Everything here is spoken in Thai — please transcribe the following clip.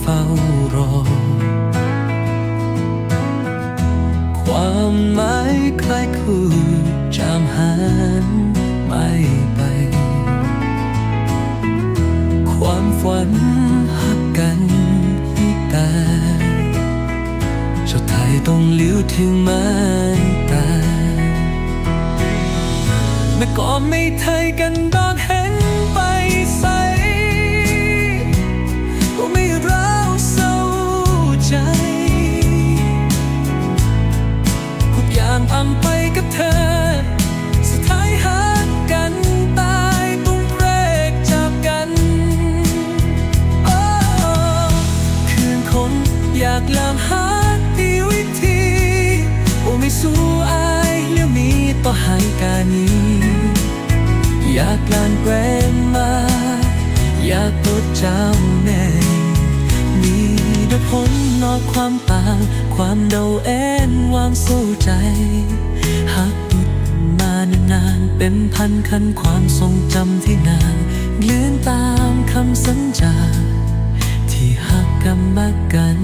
เฝ้ารอ ความหมายคล้ายคู่จามหันไม่ไป ความฝันหักกันที่แต่ชาวไทยต้องเลี้ยวถึงไม้ตายเมื่อก่อนไม่ไทยกันดอนเห็นไปใสางพังไปกับเธอ สุดท้ายหักกันตายต้องเบรกจากกันโอ้คืนคนอยากลามหาที่วิธีโอ้ไม่สู้อายเรื่องนี้ต่อหายการนี้ อยากลานแกรนมา อยากตดเจ้าแน่มีแต่ผลนอกความต่างความเดาเอน ความเศร้ใจ หากหยุดมานานๆเป็นพันคันความทรงจำที่นานเลือนตามคำสัญญาที่หักกันมากัน